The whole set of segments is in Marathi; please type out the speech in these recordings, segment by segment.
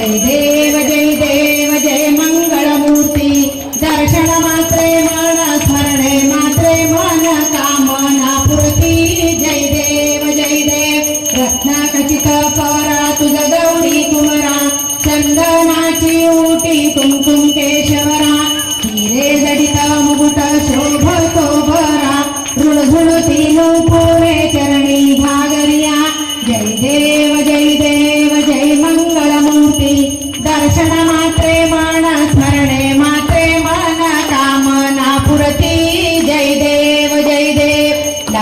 जय देव जय देव जय मंगळमूर्ती दर्शन मात्रे मन स्मरणे मात्रे मन कामना पुरती. जय देव जय देव. रत्ना खचित परा तुझ गौरी कुमरा. चंदनाची ऊटी कुमकुम केशवरा. हिरे जडित मुकुट शोभतो भरा ऋणझुणती नूपुरे चरणी भागरिया. जय देव जय देव.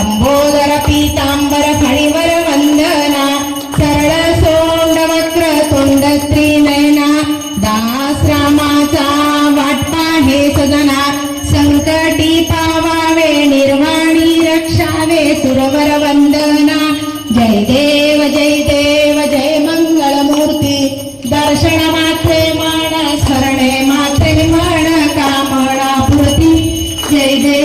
लंबोदर पीतांबर फणीवर वंदना। सरळ सोंड तोंड स्त्री नयना। दास वाटपा हे सजना। संकटी पावावे निर्वाणी रक्षावे सुरवर वंदना। जय देव जय देव जय मंगलमूर्ती। दर्शन मात्रे मान स्मरणे मात्रे माण कामना पूर्ती। जय देव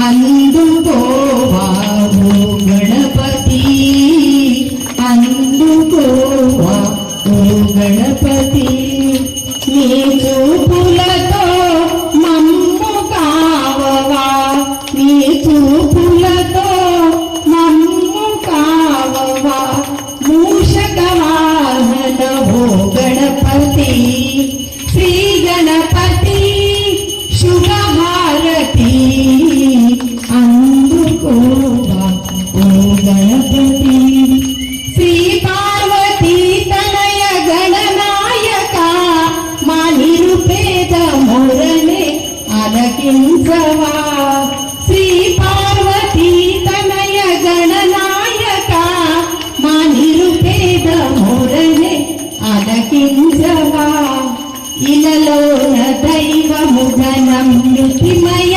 Ang. దైవము ఘనమృతిమయ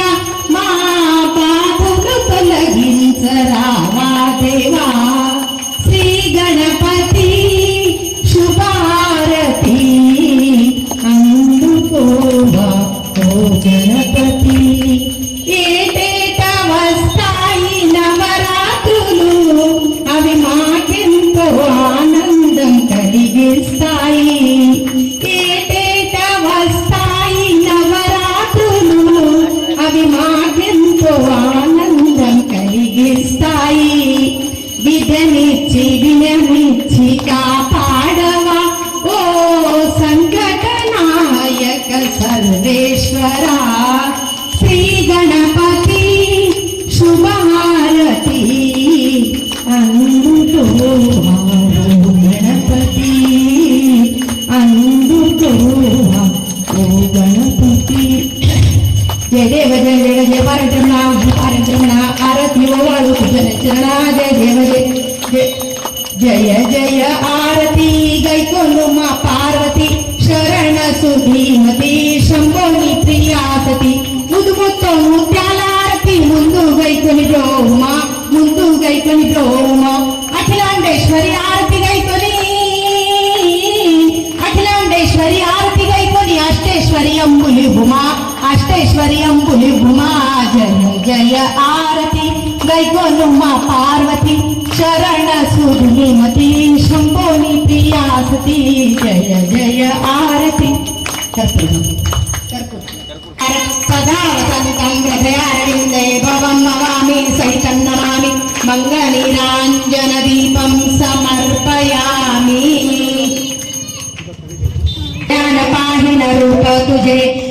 మా పాపలు తొలగించరామా దేవా. విధనిచ్చి వినమించి కాపాడవా? ఓ సంకటనాయక సర్వేశ్వరా శ్రీ గణప జయ జయ ఆరతి గైకొను మా పార్వతి శరణ సుధీమతి శంభోని ప్రియాసతి. ముదు మొత్తం ముత్యాలారతి ముందు గైకొని రోమా ముందు గైకొని రోమా. అఖిలాండేశ్వరి ఆరతి గైకొని అఖిలాండేశ్వరి ఆరతి గైకొని అష్టేశ్వరి అంబులి భుమా అష్టేశ్వరి అంబులి భుమా. జయ జయ ఆరతి గైకొను మా పార్వతి ശരണ സുധുമതി ശംഭോനി പ്രിയാസതി ജയ ജയ ആരതി. കർപ്പൂരം. കർപ്പൂരം. ഹൃദയാരവിന്ദേ ഭവം നമാമി സഹിതം നമാമി. മംഗനിരാഞ്ജനദീപം സമർപ്പയാമി. ജ്ഞാനപാഹിന രൂപ തുജേ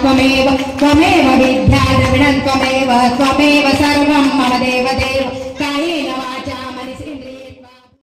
त्वमेव त्वमेव विद्या द्रविणं त्वमेव त्वमेव सर्वं मम देवदेव